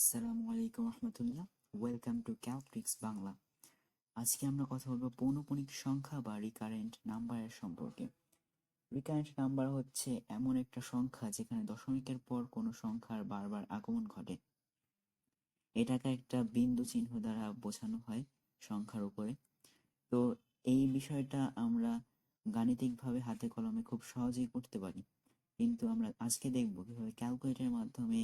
আসসালামু আলাইকুম রহমতুল্লাহ। ওয়েলকাম টু ক্যালট্রিক্স বাংলা আজকে আমরা কথা বলব পৌনপুনিক সংখ্যা বা রিকারেন্ট নাম্বারের সম্পর্কে। রিকারেন্ট নাম্বার হচ্ছে এমন একটা সংখ্যা যেখানে দশমিকের পর কোনো সংখ্যার বারবার আগমন ঘটে। এটাকে একটা বিন্দু চিহ্ন দ্বারা বোঝানো হয় সংখ্যার উপরে। তো এই বিষয়টা আমরা গাণিতিকভাবে হাতে কলমে খুব সহজেই করতে পারি। কিন্তু আমরা আজকে দেখব কীভাবে ক্যালকুলেটরের মাধ্যমে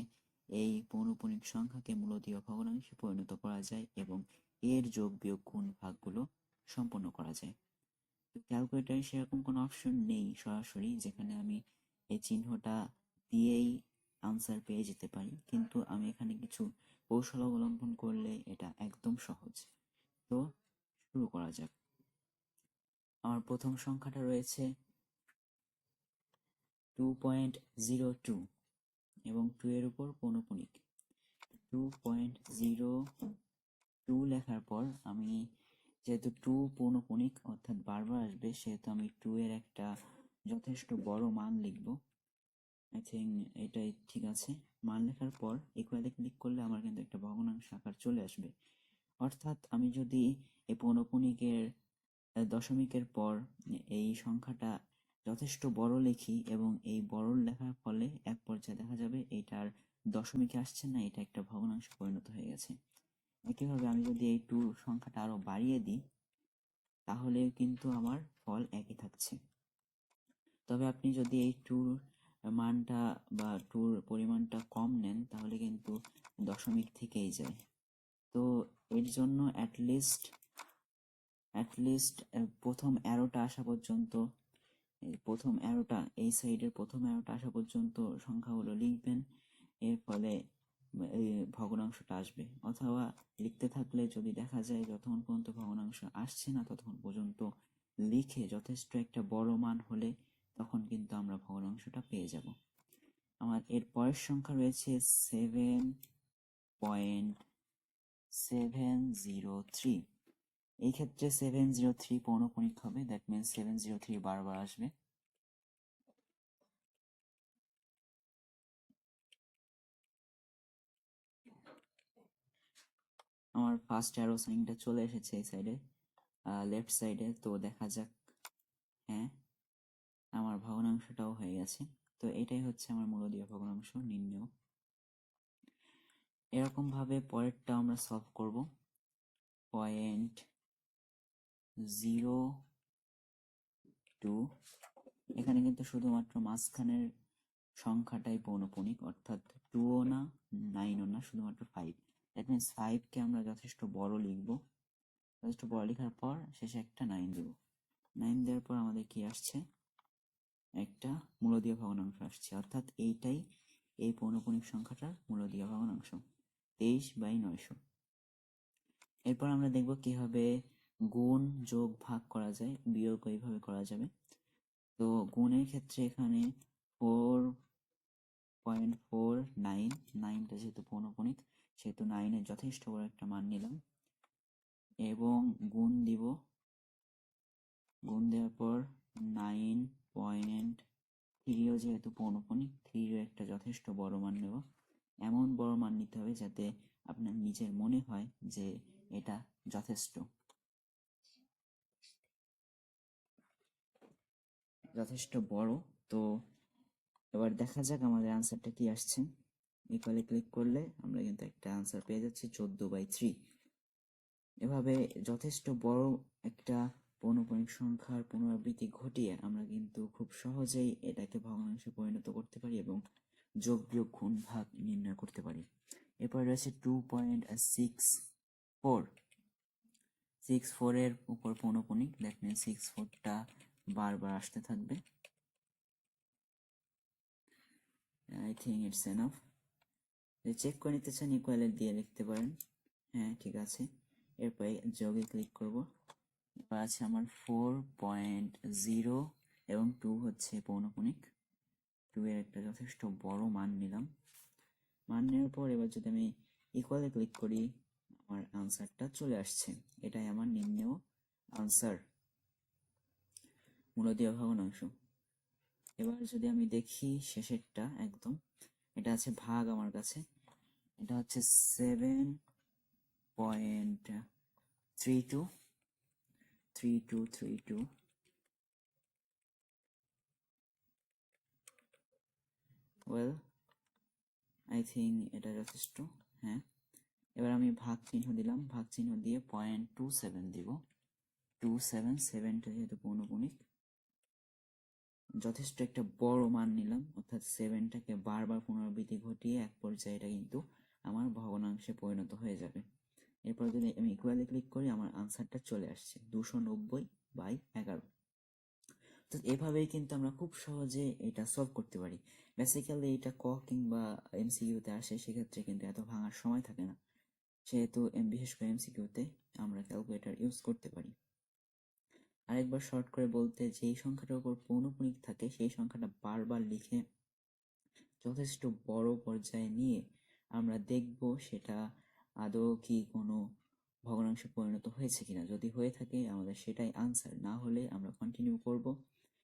এই পৌনপুনিক সংখ্যাকে মূলদীয় ভগ্নাংশে পরিণত করা যায় এবং এর যোগ বিয়োগ গুণ ভাগগুলো সম্পন্ন করা যায়। তো ক্যালকুলেটরে সেরকম কোনো অপশন নেই সরাসরি, যেখানে আমি এই চিহ্নটা দিয়েই আনসার পেয়ে যেতে পারি। কিন্তু আমি এখানে কিছু কৌশল অবলম্বন করলে এটা একদম সহজ। তো শুরু করা যাক। আমার প্রথম সংখ্যাটা রয়েছে টু পয়েন্ট জিরো টু এবং টু এর উপর পৌনপুনিক টু পয়েন্ট জিরো টু লেখার পর আমি যেহেতু টু পৌনপুনিক অর্থাৎ বারবার আসবে, সেহেতু আমি টু এর একটা যথেষ্ট বড় মান লিখব। আই থিঙ্ক এটাই ঠিক আছে। মান লেখার পর ইকুয়ালে ক্লিক করলে আমার কিন্তু একটা ভগ্নাংশ আকার চলে আসবে। অর্থাৎ আমি যদি এই পৌনপুনিকের দশমিকের পর এই সংখ্যাটা যথেষ্ট বড় লিখি এবং এই বড় লেখার ফলে পর্যায়ে দেখা যাবে এটার দশমিকে আসছে না, এটা একটা ভগ্নাংশে পরিণত হয়ে গেছে। একইভাবে আমি যদি এই টু সংখ্যাটা আরও বাড়িয়ে দিই, তাহলে কিন্তু আমার ফল একই থাকছে। তবে আপনি যদি এই টুর মানটা বা টুর পরিমাণটা কম নেন, তাহলে কিন্তু দশমিক থেকেই যায়। তো এর জন্য অ্যাটলিস্ট অ্যাটলিস্ট প্রথম অ্যারোটা আসা পর্যন্ত এই প্রথম অ্যারোটা এই সাইডের প্রথম অ্যারোটা আসা পর্যন্ত সংখ্যাগুলো লিখবেন, এর ফলে ভগ্নাংশটা আসবে। অথবা লিখতে থাকলে যদি দেখা যায় যতক্ষণ পর্যন্ত ভগ্নাংশ আসছে না ততক্ষণ পর্যন্ত লিখে যথেষ্ট একটা বড় মান হলে তখন কিন্তু আমরা ভগ্নাংশটা পেয়ে যাব। আমার এর পরের সংখ্যা রয়েছে seven point seven zero three এই ক্ষেত্রে সেভেন জিরো থ্রি পৌনপুনিক হবে that means seven zero three বারবার আসবে। আমার ফার্স্ট অ্যারো সাইনটা চলে এসেছে এই সাইডে লেফট সাইডে তো দেখা যাক। হ্যাঁ আমার ভগ্নাংশটাও হয়ে গেছে। তো এটাই হচ্ছে আমার মূলদীয় ভগ্নাংশ নির্ণয় এরকম ভাবে পরেরটা আমরা সলভ করব। পয়েন্ট জিরো টু এখানে কিন্তু শুধুমাত্র মাঝখানের সংখ্যাটাই পৌনপুনিক, অর্থাৎ টুও না নাইনও না, শুধুমাত্র ফাইভ দ্যাট মিনস ফাইভকে আমরা যথেষ্ট বড় লিখব। যথেষ্ট বড় লেখার পর শেষে একটা নাইন দেব। নাইন দেওয়ার পর আমাদের কি আসছে? একটা মূলদীয় ভগ্নাংশ আসছে। অর্থাৎ এইটাই এই পৌনপুনিক সংখ্যাটার মূলদীয় ভগ্নাংশ তেইশ বাই নয়শো। এরপর আমরা দেখব কীভাবে গুণ যোগ ভাগ করা যায়, বিয়োগ এইভাবে করা যাবে। তো গুণের ক্ষেত্রে এখানে ফোর পয়েন্ট ফোর নাইন নাইনটা যেহেতু পৌনপুনিক সেহেতু নাইনের যথেষ্ট বড় একটা মান নিলাম। এবং গুণ দিব, গুণ দেওয়ার পর নাইন পয়েন্ট থ্রিও যেহেতু পৌনপুনিক থ্রিরও একটা যথেষ্ট বড় মান নেব। এমন বড় মান নিতে হবে যাতে আপনার নিজের মনে হয় যে এটা যথেষ্ট। যথেষ্ট বড়। তো এবার দেখা যাক আমাদের আনসারটা কি আসছে। ইকুয়ালে ক্লিক করলে আমরা কিন্তু একটা আনসার পেয়ে যাচ্ছি চোদ্দ বাই থ্রি এভাবে যথেষ্ট বড় একটা পৌনপুনিক সংখ্যার পুনরাবৃত্তি ঘটিয়ে আমরা কিন্তু খুব সহজেই এটাকে ভগ্নাংশে পরিণত করতে পারি এবং যোগ বিয়োগ গুণ ভাগ নির্ণয় করতে পারি। এরপর রয়েছে two point six four six ফোরের উপর পৌনপুনিক দ্যাট মিন সিক্স ফোরটা বারবার আসতে থাকবে। I think it's enough check করে নিতে চান ইকুয়ালে দিয়ে লিখতে পারেন। হ্যাঁ ঠিক আছে। এরপরে যোগে ক্লিক করব। এবার আছে আমার ফোর পয়েন্ট জিরো এবং টু হচ্ছে পৌনপুনিক। টু এর একটা যথেষ্ট বড় মান নিলাম। মান নেওয়ার পর এবার যদি আমি ইকুয়ালে ক্লিক করি, আমার আনসারটা চলে আসছে। এটাই আমার নিম্নেও আনসার মূলদীয় ভগ্নাংশ এবার যদি আমি দেখি শেষেরটা একদম, এটা আছে ভাগ আমার কাছে। এটা হচ্ছে seven point three two three two three two well I think এটা যথেষ্ট হ্যাঁ। এবার আমি ভাগ চিহ্ন দিলাম, ভাগ চিহ্ন দিয়ে পয়েন্ট টু সেভেন দিব। টু সেভেন সেভেনটা যেহেতু পৌনপুণিক যথেষ্ট একটা বড় মান নিলাম। অর্থাৎ সেভেনটাকে বারবার পুনরাবৃত্তি ঘটিয়ে এক পর্যায়ে এটা কিন্তু আমার ভগ্নাংশে পরিণত হয়ে যাবে। এরপর যদি আমি ইকুয়ালি ক্লিক করি, আমার আনসারটা চলে আসছে দুশো নব্বই বাই এগারো। তো এভাবেই কিন্তু আমরা খুব সহজে এটা সলভ করতে পারি। বেসিক্যালি এটা ক কিংবা এমসিকিউতে আসে, সেক্ষেত্রে কিন্তু এত ভাঙার সময় থাকে না। সেহেতু বিশেষ করে এমসিকিউতে আমরা ক্যালকুলেটার ইউজ করতে পারি। আরেকবার শর্ট করে বলতে, যেই সংখ্যাটার উপর পৌনপুণিক থাকে, সেই সংখ্যাটা বারবার লিখে যথেষ্ট বড় পর্যায়ে নিয়ে আমরা দেখব সেটা আদৌ কি কোনো ভগ্নাংশে পরিণত হয়েছে কিনা। যদি হয়ে থাকে, আমাদের সেটাই আনসার না হলে আমরা কন্টিনিউ করব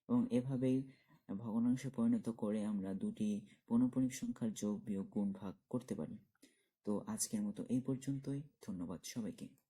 এবং এভাবেই ভগ্নাংশে পরিণত করে আমরা দুটি পৌনপুণিক সংখ্যার যোগ বিয়োগ গুণ ভাগ করতে পারি। তো আজকের মতো এই পর্যন্তই। ধন্যবাদ সবাইকে।